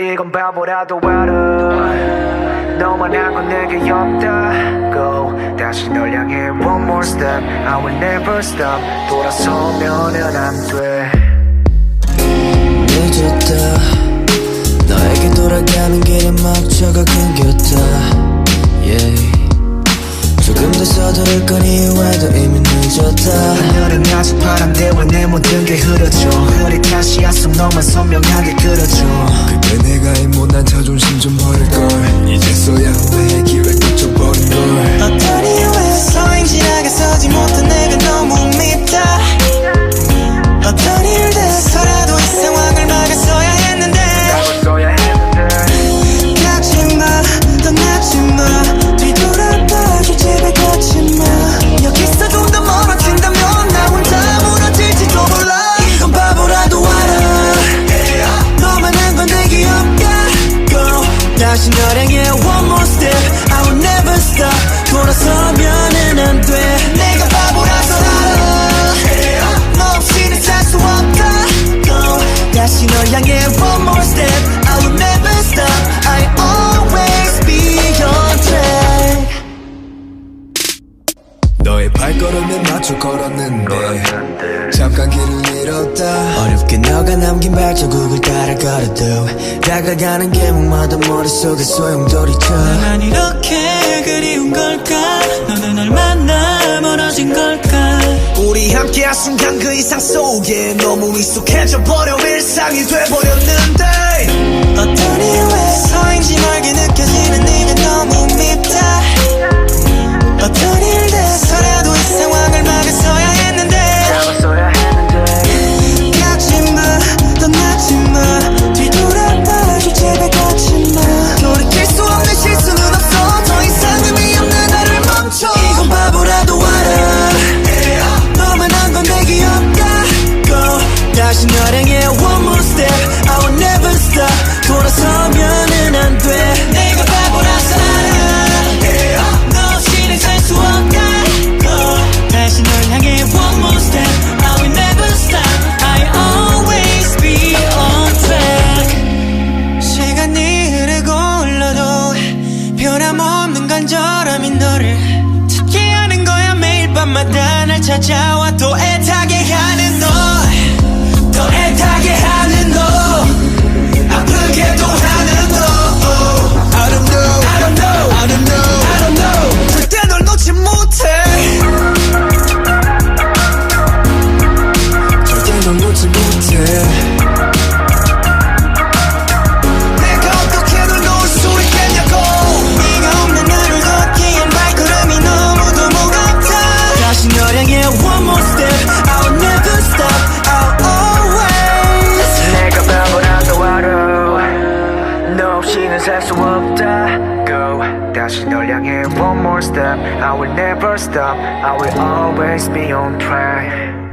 이건 바보라도 알아 너만 하고 내게 없다. Go. 다시 널 향해 one more step. I will never stop. 돌아서면은 안돼. 들을 건 이유에도 이미 늦었다. 하늘은 아직 파란데 왜 내 모든 게 흐려져. 흐릿한 씨앗속 너만 선명하게 그려줘. 그때 내가 이 못난 자존심 좀 버릴게. 멈출 걸었는데. 잠깐 길을 잃었다. 어렵게 너가 남긴 발자국을 따라 걸어도 다가가는 계목마다 머릿속에 소용돌이쳐. 난 이렇게 그리운 걸까? 너는 얼마나 멀어진 걸까? 우리 함께한 순간 그 이상 속에 너무 익숙해져 버려 일상이 밤이 너를 찾게 하는 거야. 매일 밤마다 날 찾아와 또 애타게 하는 너. more step. I will never stop. I will always be on track.